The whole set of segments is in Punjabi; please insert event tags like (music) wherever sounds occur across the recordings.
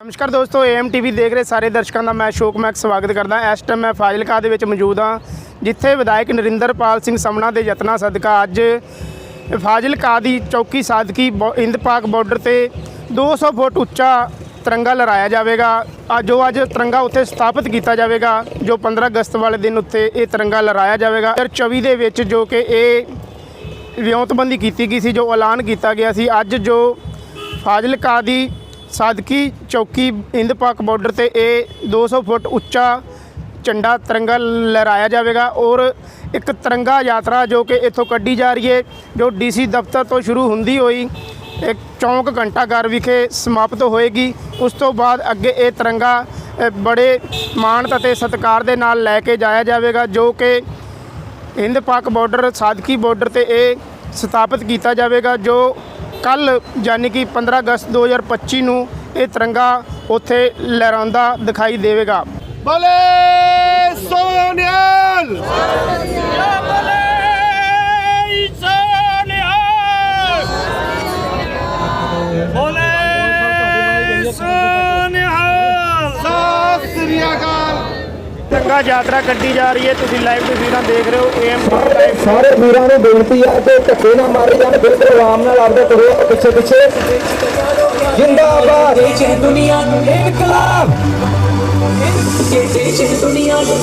ਨਮਸਕਾਰ ਦੋਸਤੋ ਏਐਮ ਟੀਵੀ ਦੇਖ ਰਹੇ ਸਾਰੇ ਦਰਸ਼ਕਾਂ ਦਾ ਮੈਂ ਅਸ਼ੋਕ ਮੈਕ ਸਵਾਗਤ ਕਰਦਾ। ਇਸ ਟਾਈਮ ਮੈਂ ਫਾਜ਼ਿਲਕਾ ਦੇ ਵਿੱਚ ਮੌਜੂਦ ਹਾਂ, ਜਿੱਥੇ ਵਿਧਾਇਕ ਨਰਿੰਦਰਪਾਲ ਸਿੰਘ ਸਮਣਾ ਦੇ ਯਤਨਾਂ ਸਦਕਾ ਅੱਜ ਫਾਜ਼ਿਲਕਾ ਦੀ ਚੌਕੀ ਸਾਦਕੀ ਬੋ- ਇੰਦ ਪਾਕ ਬਾਰਡਰ ਤੇ 200 ਫੁੱਟ ਉੱਚਾ ਤਿਰੰਗਾ ਲਹਿਰਾਇਆ ਜਾਵੇਗਾ। ਅੱਜ ਜੋ ਅੱਜ ਤਿਰੰਗਾ ਉੱਥੇ ਸਥਾਪਿਤ ਕੀਤਾ ਜਾਵੇਗਾ, ਜੋ 15 ਅਗਸਤ ਵਾਲੇ ਦਿਨ ਉੱਤੇ ਇਹ ਤਿਰੰਗਾ ਲਹਿਰਾਇਆ ਜਾਵੇਗਾ। 2024 ਦੇ ਵਿੱਚ ਜੋ ਕਿ ਇਹ ਵਿਉਂਤਬੰਦੀ ਕੀਤੀ ਗਈ ਸੀ, ਜੋ ਐਲਾਨ ਕੀਤਾ ਗਿਆ ਸੀ, ਅੱਜ ਜੋ ਫਾਜ਼ਿਲਕਾ ਦੀ ਸਾਦਕੀ ਚੌਕੀ ਇੰਦ ਪਾਕ ਬਾਰਡਰ ਤੇ ਇਹ 200 ਫੁੱਟ ਉੱਚਾ ਝੰਡਾ ਤਿਰੰਗਾ ਲਹਿਰਾਇਆ ਜਾਵੇਗਾ ਔਰ ਇੱਕ ਤਿਰੰਗਾ ਯਾਤਰਾ ਜੋ ਕਿ ਇੱਥੋਂ ਕੱਢੀ ਜਾ ਰਹੀ ਹੈ, ਜੋ ਡੀਸੀ ਦਫ਼ਤਰ ਤੋਂ ਸ਼ੁਰੂ ਹੁੰਦੀ ਹੋਈ ਇੱਕ ਚੌਂਕ ਘੰਟਾ ਘਰ ਵਿਖੇ ਸਮਾਪਤ ਹੋਏਗੀ। ਉਸ ਤੋਂ ਬਾਅਦ ਅੱਗੇ ਇਹ ਤਿਰੰਗਾ ਬੜੇ ਮਾਣ ਅਤੇ ਸਤਿਕਾਰ ਦੇ ਨਾਲ ਲੈ ਕੇ ਜਾਇਆ ਜਾਵੇਗਾ, ਜੋ ਕਿ ਹਿੰਦ ਪਾਕ ਬਾਰਡਰ, ਸਾਦਕੀ ਬਾਰਡਰ ਤੇ ਇਹ ਸਥਾਪਿਤ ਕੀਤਾ ਜਾਵੇਗਾ, ਜੋ ਕੱਲ ਯਾਨੀ ਕਿ 15 ਅਗਸਤ 2025 ਨੂੰ ਇਹ ਤਿਰੰਗਾ ਉੱਥੇ ਲਹਿਰਾਉਂਦਾ ਦਿਖਾਈ ਦੇਵੇਗਾ। ਬਲੇ ਸੋਨਿਆਲ! ਸਤਿ ਤਿਰੰਗਾ ਯਾਤਰਾ ਕੱਢੀ ਜਾ ਰਹੀ ਹੈ। ਤੁਸੀਂ ਲਾਈਵ ਤਸਵੀਰਾਂ ਦੇਖ ਰਹੇ ਹੋ। ਏਐਮ ਸਾਰੇ ਵੀਰਾਂ ਨੂੰ ਬੇਨਤੀ ਹੈ ਕਿ ਧੱਕੇ ਨਾ ਮਾਰੇ ਜਾਣ ਬਿਲਕੁਲ ਆਰਾਮ ਨਾਲ ਆਪਦੇ ਤੁਰੋ ਪਿੱਛੇ ਪਿੱਛੇ। ਜਿੰਦਾਬਾਦ। ਦੇਸ਼ ਦੁਨੀਆ ਨੂੰ ਇਨਕਲਾਬ ਇਹ ਦੇਸ਼ ਦੁਨੀਆ ਨੂੰ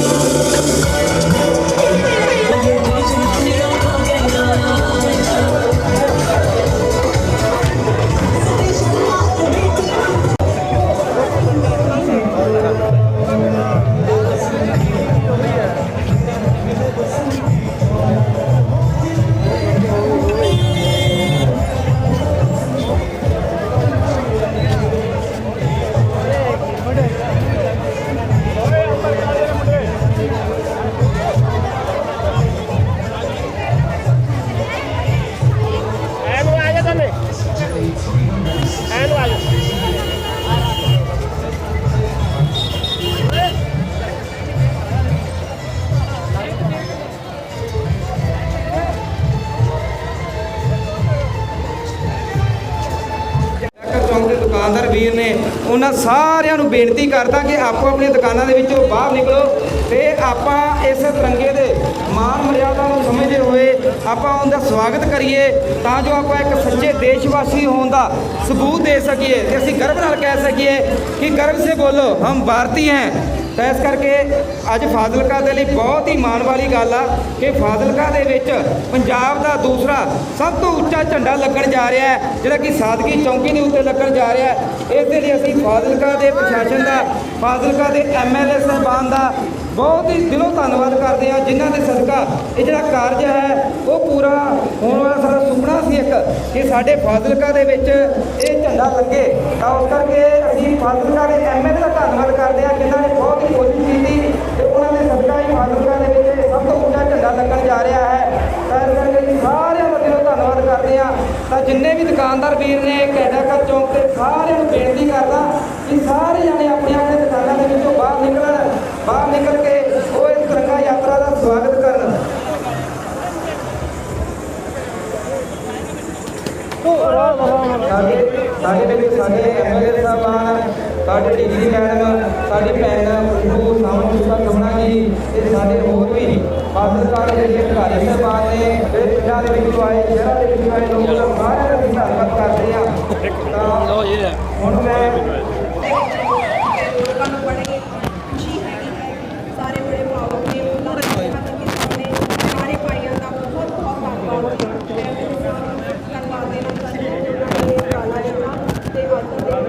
ਵੀਰ ਨੇ ਉਹਨਾਂ ਸਾਰਿਆਂ ਨੂੰ ਬੇਨਤੀ ਕਰਦਾ ਕਿ ਆਪੋ ਆਪਣੀਆਂ ਦੁਕਾਨਾਂ ਦੇ ਵਿੱਚੋਂ ਬਾਹਰ ਨਿਕਲੋ ਤੇ ਆਪਾਂ ਇਸ ਤਿਰੰਗੇ ਦੇ ਮਾਨ ਮਰਿਆਦਾ ਨੂੰ ਸਮਝਦੇ ਹੋਏ ਆਪਾਂ ਉਹਦਾ ਸਵਾਗਤ ਕਰੀਏ ਤਾਂ ਜੋ ਆਪਾਂ ਇੱਕ ਸੱਚੇ ਦੇਸ਼ਵਾਸੀ ਹੋਣ ਦਾ ਸਬੂਤ ਦੇ ਸਕੀਏ ਤੇ ਅਸੀਂ ਗਰਵ ਨਾਲ ਕਹਿ ਸਕੀਏ ਕਿ ਗਰਵ ਸੇ ਬੋਲੋ, ਹਮ ਭਾਰਤੀ ਹੈ। ਤਾਂ ਇਸ ਕਰਕੇ ਅੱਜ ਫਾਜ਼ਿਲਕਾ ਦੇ ਲਈ ਬਹੁਤ ਹੀ ਮਾਣ ਵਾਲੀ ਗੱਲ ਆ ਕਿ ਫਾਜ਼ਿਲਕਾ ਦੇ ਵਿੱਚ ਪੰਜਾਬ ਦਾ ਦੂਸਰਾ ਸਭ ਤੋਂ ਉੱਚਾ ਝੰਡਾ ਲੱਗਣ ਜਾ ਰਿਹਾ ਹੈ, ਜਿਹੜਾ ਕਿ ਸਾਦਗੀ ਚੌਂਕੀ ਦੇ ਉੱਤੇ ਲੱਗਣ ਜਾ ਰਿਹਾ ਹੈ। ਇਸ ਦੇ ਲਈ ਅਸੀਂ ਫਾਜ਼ਿਲਕਾ ਦੇ ਪ੍ਰਸ਼ਾਸਨ ਦਾ, ਫਾਜ਼ਿਲਕਾ ਦੇ ਐਮਐਲਏ ਸਾਹਿਬਾਨ ਦਾ ਬਹੁਤ ਹੀ ਦਿਲੋਂ ਧੰਨਵਾਦ ਕਰਦੇ ਹਾਂ, ਜਿਨ੍ਹਾਂ ਦੇ ਸਦਕਾ ਇਹ ਜਿਹੜਾ ਕਾਰਜ ਹੈ, ਉਹ ਪੂਰਾ ਹੋਣ ਕਿ ਸਾਡੇ ਫਾਜ਼ਿਲਕਾ ਦੇ ਵਿੱਚ ਇਹ ਝੰਡਾ ਲੱਗੇ। ਤਾਂ ਉਸ ਕਰਕੇ ਅਸੀਂ ਫਾਜ਼ਿਲਕਾ ਦੇ ਐਮਐਲਏ ਦਾ ਧੰਨਵਾਦ ਕਰਦੇ ਹਾਂ ਜਿਨ੍ਹਾਂ ਨੇ ਬਹੁਤ ਹੀ ਕੋਸ਼ਿਸ਼ ਕੀਤੀ ਤੇ ਉਹਨਾਂ ਦੇ ਸਦਕਾ ਹੀ ਫਾਜ਼ਿਲਕਾ ਦੇ ਵਿੱਚ ਇਹ ਸਭ ਤੋਂ ਉੱਚਾ ਝੰਡਾ ਲੱਗਣ ਜਾ ਰਿਹਾ ਹੈ। ਤਾਂ ਇਸ ਕਰਕੇ ਅਸੀਂ ਸਾਰਿਆਂ ਦਾ ਦਿਲੋਂ ਧੰਨਵਾਦ ਕਰਦੇ ਹਾਂ। ਤਾਂ ਜਿੰਨੇ ਵੀ ਦੁਕਾਨਦਾਰ ਵੀਰ ਨੇ ਕੈਡਾਕਰ ਚੌਂਕ ਤੇ ਸਾਰਿਆਂ ਨੂੰ ਬੇਨਤੀ ਕਰਦਾ ਕਿ ਸਾਰੇ ਜਣੇ ਆਪਣੀਆਂ ਆਪਣੀਆਂ ਦੁਕਾਨਾਂ ਦੇ ਵਿੱਚੋਂ ਬਾਹਰ ਨਿਕਲਣ। ਬਾਹਰ ਨਿਕਲ ਕੇ ਉਹ ਇਸ ਤਿਰੰਗਾ ਯਾਤਰਾ ਦਾ ਸਵਾਗਤ ਕਰਨ। ਸਾਡੇ ਸਾਡੇ ਦੇ ਵਿੱਚ, ਸਾਡੇ ਐਮਐਲਏ ਸਾਹਿਬਾਨ ਸਾਡੇ ਡਿਗਰੀ ਮੈਡਮ, ਸਾਡੀ ਭੈਣ ਖੁਸ਼ਬੂ ਸਾਹਮਣੇ ਕਮਣਾ ਜੀ, ਤੇ ਸਾਡੇ ਹੋਰ ਵੀ ਪਾਤਰਕਾਰ ਦੇ ਜਿਹੜੇ ਅਧਿਕਾਰੀ ਸਾਹਿਬਾਨ ਨੇ, ਜਿਹੜੇ ਪਿੰਡਾਂ ਦੇ ਵਿੱਚ ਆਏ, ਸ਼ਹਿਰਾਂ ਦੇ ਵਿੱਚ ਆਏ, ਲੋਕ ਸਾਰਿਆਂ ਦਾ ਅਸੀਂ ਧੰਨਵਾਦ ਕਰਦੇ ਹਾਂ ਤਾਂ ਹੁਣ ਮੈਂ ਲੋਕਾਂ ਨੂੰ ਬੜੀ ਖੁਸ਼ੀ ਹੈਗੀ ਹੈ ਸਾਰੇ ਬੜੇ ਭਾਵੁਕ ਨੇ ਉਹਨਾਂ ਦੇ ਮਤਲਬ ਕਿ ਸਾਹਮਣੇ ਸਾਰੇ ਭਾਈਆਂ ਦਾ ਬਹੁਤ ਬਹੁਤ ਧੰਨਵਾਦ ਮੈਂ ਧੰਨਵਾਦ ਦੇਣਾ ਚਾਹੁੰਦੀ ਹਾਂ ਜਿਨ੍ਹਾਂ ਨੇ ਇਹ ਉਪਰਾਲਾ ਕੀਤਾ ਤੇ ਅੱਜ ਦੇ ਦਿਨ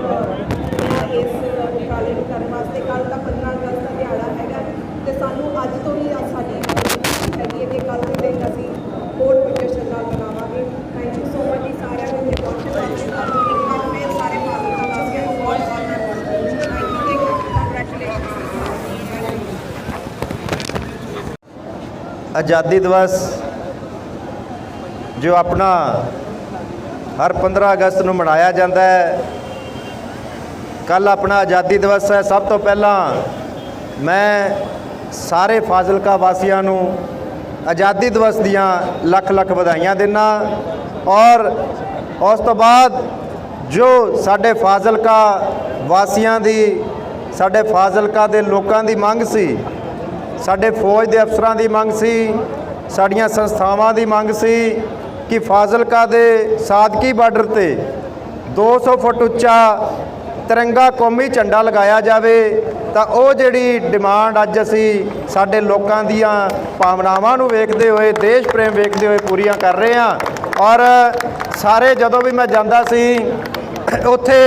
ਇਸ ਉਪਰਾਲੇ ਨੂੰ ਕਰਨ ਵਾਸਤੇ ਕੱਲ ਦਾ 15 ਅਗਸਤ ਦਾ ਦਿਹਾੜਾ ਹੈਗਾ ਤੇ ਸਾਨੂੰ ਅੱਜ ਤੋਂ ਹੀ ਸਾਡੀ ਹੈਗੀ ਹੈ ਕਿ ਕੱਲ ਦੇ ਦਿਨ ਅਸੀਂ ਹੋਰ ਪ੍ਰੋਜੈਕਸ਼ਨ ਨਾਲ ਬਣਾਵਾਂਗੇ। ਥੈਂਕ ਯੂ ਸੋ ਮਚ ਜੀ ਸਾਰਿਆਂ ਨੂੰ। ਤੇ ਪਹੁੰਚਣ ਵਾਸਤੇ ਤੁਹਾਨੂੰ ਇੱਕ ਵਾਰ ਫਿਰ ਸਾਰੇ ਭਾਰਤ ਵਾਸੀਆਂ ਨੂੰ। ਬਹੁਤ ਬਹੁਤ ਥੈਂਕ ਯੂ ਕੰਗ੍ਰੈਚੁਲੇਸ਼ਨ ਆਜ਼ਾਦੀ ਦਿਵਸ ਜੋ ਆਪਣਾ ਹਰ 15 ਅਗਸਤ ਨੂੰ ਮਨਾਇਆ ਜਾਂਦਾ ਹੈ ਕੱਲ ਆਪਣਾ ਆਜ਼ਾਦੀ ਦਿਵਸ ਹੈ। ਸਭ ਤੋਂ ਪਹਿਲਾਂ ਮੈਂ ਸਾਰੇ ਫਾਜ਼ਿਲਕਾ ਵਾਸੀਆਂ ਨੂੰ ਆਜ਼ਾਦੀ ਦਿਵਸ ਦੀਆਂ ਲੱਖ ਲੱਖ ਵਧਾਈਆਂ ਦਿੰਦਾ ਔਰ ਉਸ ਤੋਂ ਬਾਅਦ ਜੋ ਸਾਡੇ ਫਾਜ਼ਿਲਕਾ ਵਾਸੀਆਂ ਦੀ, ਸਾਡੇ ਫਾਜ਼ਿਲਕਾ ਦੇ ਲੋਕਾਂ ਦੀ ਮੰਗ ਸੀ, ਸਾਡੇ ਫੌਜ ਦੇ ਅਫਸਰਾਂ ਦੀ ਮੰਗ ਸੀ, ਸਾਡੀਆਂ ਸੰਸਥਾਵਾਂ ਦੀ ਮੰਗ ਸੀ ਕਿ ਫਾਜ਼ਿਲਕਾ ਦੇ ਸਾਦਕੀ ਬਾਰਡਰ ਤੇ 200 ਫੁੱਟ ਉੱਚਾ ਤਿਰੰਗਾ ਕੌਮੀ ਝੰਡਾ ਲਗਾਇਆ ਜਾਵੇ, ਤਾਂ ਉਹ ਜਿਹੜੀ ਡਿਮਾਂਡ ਅੱਜ ਅਸੀਂ ਸਾਡੇ ਲੋਕਾਂ ਦੀਆਂ ਭਾਵਨਾਵਾਂ ਨੂੰ ਵੇਖਦੇ ਹੋਏ, ਦੇਸ਼ ਪ੍ਰੇਮ ਵੇਖਦੇ ਹੋਏ ਪੂਰੀਆਂ ਕਰ ਰਹੇ ਹਾਂ। ਔਰ ਸਾਰੇ ਜਦੋਂ ਵੀ ਮੈਂ ਜਾਂਦਾ ਸੀ, ਉੱਥੇ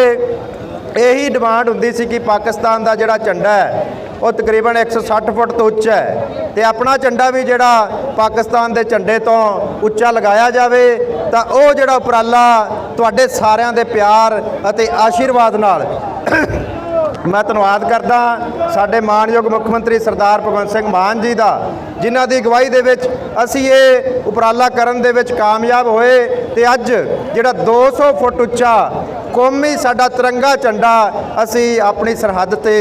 ਇਹੀ ਡਿਮਾਂਡ ਹੁੰਦੀ ਸੀ ਕਿ ਪਾਕਿਸਤਾਨ ਦਾ ਜਿਹੜਾ ਝੰਡਾ ਹੈ, ਉਹ ਤਕਰੀਬਨ 160 ਫੁੱਟ ਤੋਂ ਉੱਚਾ ਹੈ ਤੇ ਆਪਣਾ ਝੰਡਾ ਵੀ ਜਿਹੜਾ ਪਾਕਿਸਤਾਨ ਦੇ ਝੰਡੇ ਤੋਂ ਉੱਚਾ ਲਗਾਇਆ ਜਾਵੇ, ਤਾਂ ਉਹ ਜਿਹੜਾ ਉਪਰਾਲਾ ਤੁਹਾਡੇ ਸਾਰਿਆਂ ਦੇ ਪਿਆਰ ਅਤੇ ਆਸ਼ੀਰਵਾਦ ਨਾਲ (coughs) ਮੈਂ ਧੰਨਵਾਦ ਕਰਦਾ ਸਾਡੇ ਮਾਨਯੋਗ ਮੁੱਖ ਮੰਤਰੀ ਸਰਦਾਰ ਭਗਵੰਤ ਸਿੰਘ ਮਾਨ ਜੀ ਦਾ, ਜਿਨ੍ਹਾਂ ਦੀ ਅਗਵਾਈ ਦੇ ਵਿੱਚ ਅਸੀਂ ਇਹ ਉਪਰਾਲਾ ਕਰਨ ਦੇ ਵਿੱਚ ਕਾਮਯਾਬ ਹੋਏ ਤੇ ਅੱਜ ਜਿਹੜਾ 200 ਫੁੱਟ ਉੱਚਾ ਕੌਮੀ ਸਾਡਾ ਤਿਰੰਗਾ ਝੰਡਾ ਅਸੀਂ ਆਪਣੀ ਸਰਹੱਦ ਤੇ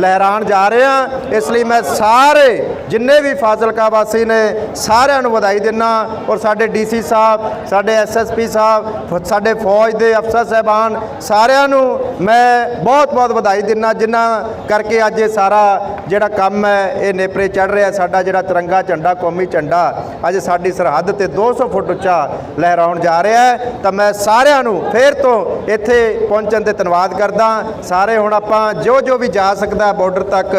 ਲਹਿਰਾਣ ਜਾ ਰਹੇ ਹਾਂ। ਇਸ ਲਈ ਮੈਂ ਸਾਰੇ, ਜਿੰਨੇ ਵੀ ਫਾਜ਼ਿਲਕਾ ਵਾਸੀ ਨੇ, ਸਾਰਿਆਂ ਨੂੰ ਵਧਾਈ ਦਿੰਦਾ ਔਰ ਸਾਡੇ ਡੀਸੀ ਸਾਹਿਬ, ਸਾਡੇ ਐਸਐਸਪੀ ਸਾਹਿਬ ਸਾਡੇ ਫੌਜ ਦੇ ਅਫਸਰ ਸਹਿਬਾਨ, ਸਾਰਿਆਂ ਨੂੰ ਮੈਂ ਬਹੁਤ ਬਹੁਤ ਵਧਾਈ ਦਿੰਦਾ ਜਿਨ੍ਹਾਂ ਕਰਕੇ ਅੱਜ ਇਹ ਸਾਰਾ ਜਿਹੜਾ ਕੰਮ ਹੈ, ਇਹ ਨੇਪਰੇ ਚੜ ਰਿਹਾ ਸਾਡਾ ਜਿਹੜਾ ਤਿਰੰਗਾ ਝੰਡਾ, ਕੌਮੀ ਝੰਡਾ, ਅੱਜ ਸਾਡੀ ਸਰਹੱਦ ਤੇ 200 ਫੁੱਟ ਉੱਚਾ ਲਹਿਰਾਉਣ ਜਾ ਰਿਹਾ ਹੈ। ਤਾਂ ਮੈਂ ਸਾਰਿਆਂ ਨੂੰ ਫੇਰ ਤੋਂ ਇੱਥੇ ਪਹੁੰਚਣ ਤੇ ਧੰਨਵਾਦ ਕਰਦਾ। ਸਾਰੇ ਹੁਣ ਆਪਾਂ ਜੋ ਜੋ ਵੀ ਜਾ ਸਕਦਾ ਬਾਰਡਰ ਤੱਕ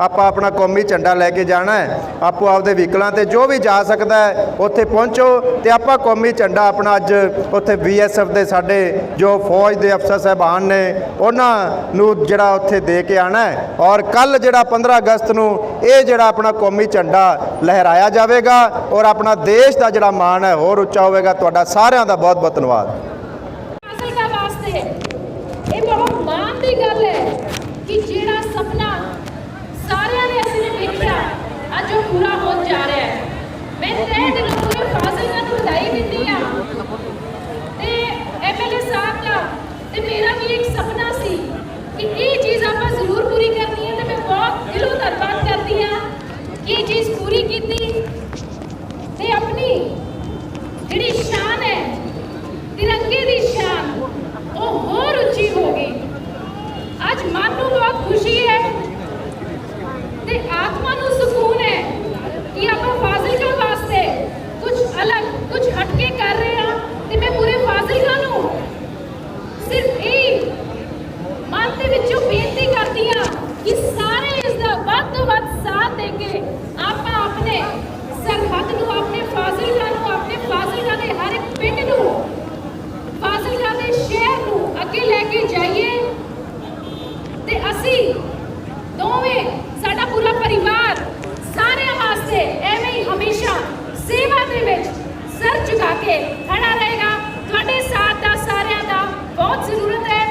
ਆਪਾਂ ਆਪਣਾ ਕੌਮੀ ਝੰਡਾ ਲੈ ਕੇ ਜਾਣਾ ਹੈ। ਆਪੋ ਆਪਦੇ ਵਹੀਕਲਾਂ ਤੇ ਜੋ ਵੀ ਜਾ ਸਕਦਾ ਉੱਥੇ ਪਹੁੰਚੋ ਤੇ ਆਪਾਂ ਕੌਮੀ ਝੰਡਾ ਆਪਣਾ ਅੱਜ ਉੱਥੇ ਬੀਐਸਐਫ ਦੇ ਸਾਡੇ ਜੋ ਫੌਜ ਦੇ ਅਫਸਰ ਸਹਿਬਾਨ ਨੇ, ਉਹਨਾਂ ਨੂੰ ਜਿਹੜਾ ਉੱਥੇ ਦੇ ਕੇ ਆਣਾ ਹੈ। ਔਰ ਕੱਲ ਜਿਹੜਾ 15 ਅਗਸਤ ਨੂੰ ਇਹ ਜਿਹੜਾ ਆਪਣਾ ਕੌਮੀ ਝੰਡਾ ਲਹਿਰਾਇਆ ਜਾਵੇਗਾ ਔਰ ਆਪਣਾ ਦੇਸ਼ ਦਾ ਜਿਹੜਾ ਮਾਣ ਹੈ ਹੋਰ ਉੱਚਾ ਹੋਵੇਗਾ। ਤੁਹਾਡਾ ਸਾਰਿਆਂ ਦਾ ਬਹੁਤ ਬਹੁਤ ਧੰਨਵਾਦ। ਕੇ ਖੜਾ ਰਹੇਗਾ। ਤੁਹਾਡੇ ਸਾਥ ਦਾ ਸਾਰਿਆਂ ਦਾ ਬਹੁਤ ਜ਼ਰੂਰਤ ਹੈ।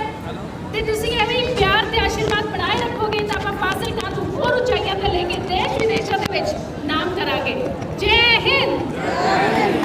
ਤੇ ਤੁਸੀਂ ਐਵੇਂ ਹੀ ਪਿਆਰ ਤੇ ਆਸ਼ੀਰਵਾਦ ਬਣਾਏ ਰੱਖੋਗੇ ਤਾਂ ਆਪਾਂ ਫਾਜ਼ਿਲ ਕਾਂ ਤੋਂ ਹੋਰ ਉਚਾਈਆਂ ਤੇ ਲੈ ਕੇ ਦੇਸ਼ ਵਿਦੇਸ਼ਾਂ ਦੇ ਵਿੱਚ ਨਾਮ ਕਰਾਂਗੇ। ਜੈ ਹਿੰਦ ਜੈ ਹਿੰਦ!